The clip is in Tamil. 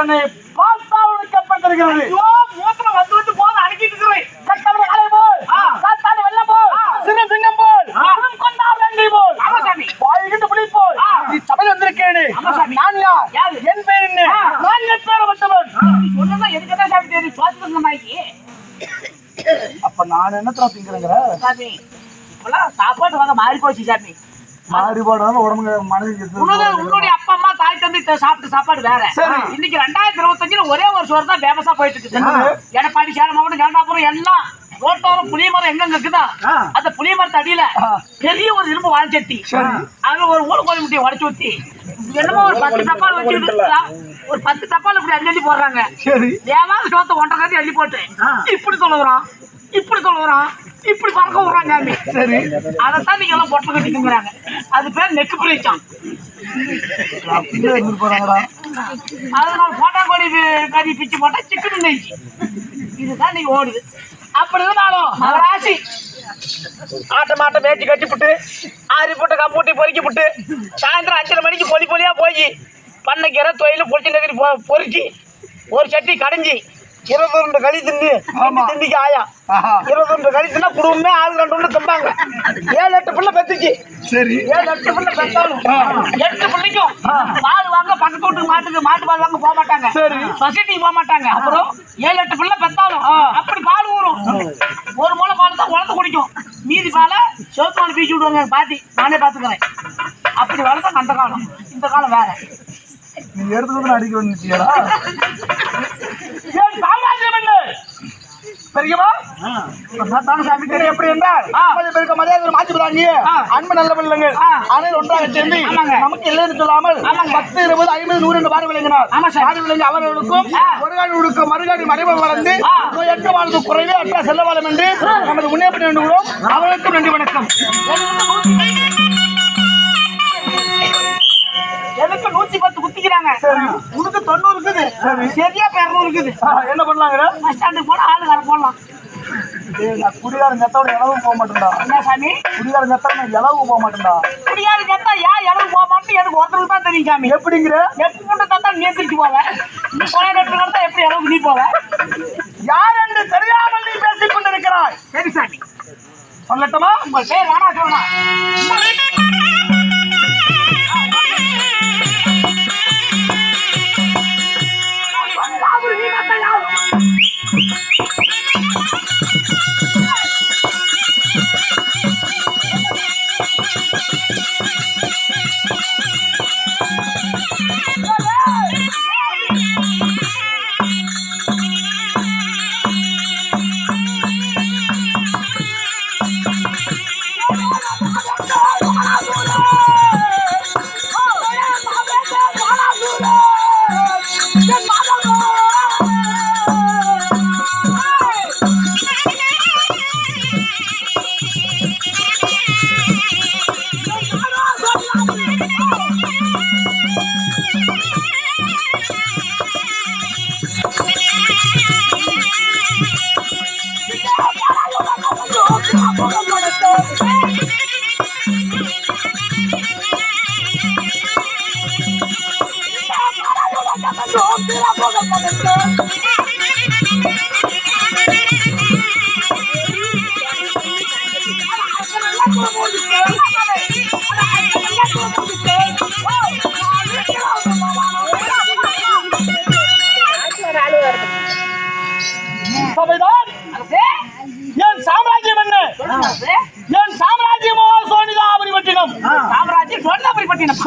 என்னை பார்த்தா உனக்கு எப்பட்டிருக்கிறது ஐயோ, மூத்திரம் வந்து வந்து போது அடக்கிட்டு இருக்கிறேன். கட்டவன் அலை போல் ஆ. காத்தாடு வெள்ளம் போல். சிறு சிங்கம் போல் ஆ. சிறும் கொண்டார் வேங்கை போல் ஆமா சாமி. வாய்கின்ற புலி போல். நீ சபையில் வந்திருக்கேனே ஆமா சாமி. நான் யார் யாரு? என் பேர் என்ன. நான் எப்பேறப்பட்டவன் நீ சொன்னதா எனக்கு தான் சாமி தெரியும். இருந்த நாய்க்கு. அப்ப நான் என்னத்துல திங்கிறேங்கிற சாமி, இப்பெல்லாம் சாப்பாடு வகை மாறி போச்சு சாமி மாறுபாடான உடம்புங்க மனதிற்கு உன்னோட உன்னுடைய த- சாப்பிட்ட சாப்பாடு வேற. இன்னைக்கு ரெண்டாயிரத்தி இருபத்தஞ்சுல ஒரே ஒரு சோறு தான் ஃபேமஸா போயிட்டு இருக்குது என்னது? எடப்பாடி சேலம் மாவட்டம் கேரளாபுரம் எல்லாம் ரோட்டோரம் புளிய மரம் எங்கெங்க இருக்குதா. அந்த புளிய மரத்து அடியில. பெரிய ஒரு இரும்பு வாழைச்சட்டி. அதுல ஒரு ஊடு கோழி முட்டையை உடச்சு ஊத்தி என்னமோ ஒரு பத்து டப்பால் வச்சுக்கிட்டு ஒரு பத்து டப்பால் இப்படி அள்ளி அள்ளி போடுறாங்க. சரி. தேவாத சோத்தை ஒன்றரை கட்டி அள்ளி போட்டு. இப்படி தொழுவுறான் இப்படி தொழுவுறான் இப்படி பறக்க விடுறாங்க சாமி. சரி. அதைத்தான் நீங்க எல்லாம் பொட்டை கட்டி திங்குறாங்க அது பேர் நெக்கு பிரிச்சான் அதனால போட்டா வி- கறி பிச்சு போட்டா சிக்கன் நெஞ்சு இதுதான் நீங்க ஓடுது. அப்படி இருந்தாலும் மகராசி ஆட்ட மாட்டை மேய்ச்சி கட்டி புட்டு. ஆரி போட்டு கம்பூட்டி பொறுக்கி புட்டு. சாயந்தரம் அஞ்சரை மணிக்கு பொலி பொலியா போய் பண்ணைக்கீரை தொழில் பொரிச்சு நகரி பொறிச்சு ஒரு சட்டி கடைஞ்சி இருபத்தி ரெண்டு களி தின்னு. திண்டிக்கு ஆயா. ஆஹா. இருபத்தி ரெண்டு களி தின்னா குடும்பமே ஆள் ரெண்டு ஒன்று திம்பாங்க. ஏழு எட்டு பிள்ளை பெத்துச்சு சரி. ஏழு எட்டு பிள்ளை பெத்தாலும் எட்டு பிள்ளைக்கும் பால் வாங்க பக்கத்து வீட்டுக்கு மாட்டுக்கு மாட்டு பால் வாங்க போக மாட்டாங்க. சரி. சொசைட்டிக்கு போக மாட்டாங்க. அப்புறம் ஏழு எட்டு பிள்ளை பெத்தாலும் அப்படி பால் ஊறும். ஒரு மூளை பால் தான் உழந்து குடிக்கும். மீதி பாலை சிவத்து பால் பீச்சு விடுவாங்க பாட்டி. நானே பார்த்துக்கிறேன் அப்படி வளர்த்தா அந்த காலம். இந்த காலம் வேற. நீ எடுத்து அடிக்க என்ன பெரியவா சாமி எப்படி என்றால் பேருக்கு மரியாதை மாற்றி. அன்பு நல்ல பிள்ளைங்கள். அனைவரும் ஒன்றாக சேர்ந்து. நமக்கு இல்லைன்னு சொல்லாமல். பத்து இருபது ஐம்பது நூறு என்று பாடு விளங்கினார். பாடு விளங்கி அவர்களுக்கும். மறுகாடி மறுகாடி மறைவு வளர்ந்து. நோயற்ற வாழ்ந்து குறைவே அற்ற செல்ல வாழும் என்று நமது முன்னேற்றம் வேண்டுகிறோம் அவர்களுக்கும் நன்றி வணக்கம் எனக்கு நூத்தி பத்து குத்திக்கிறாங்க சரி. உனக்கு தொண்ணூறு இருக்குது சரி. சரியா இரநூறு இருக்குது. என்ன பண்ணலாங்கிற? பஸ் ஸ்டாண்டுக்கு போனா ஆளு வர போடலாம் குடிகாரன் சத்தோட இளவும் போக மாட்டேன்டா. என்ன சாமி? நான் இளவும் போக மாட்டேன்டா. முடியாது கேட்டா ஏன் எனக்கு போக மாட்டேன் எனக்கு ஒருத்தருக்கு தான் தெரியும் சாமி. எப்படிங்கிற? எட்டு மூட்டை தந்தா நீ எந்திரிச்சு போவ. நீ நட்டு நடத்தா எப்படி அளவுக்கு நீ போவ? யார் என்று தெரியாமல் நீ பேசிக் கொண்டிருக்கிறாய்? சரி சாமி. சொல்லட்டுமா? உங்கள் பேர் வேணா சொல்லலாம் சாம்ராஜ்யம் சோனிதா அவரி பட்டினம் சாம்ராஜ்யம் சொன்ன அவரி பட்டினம்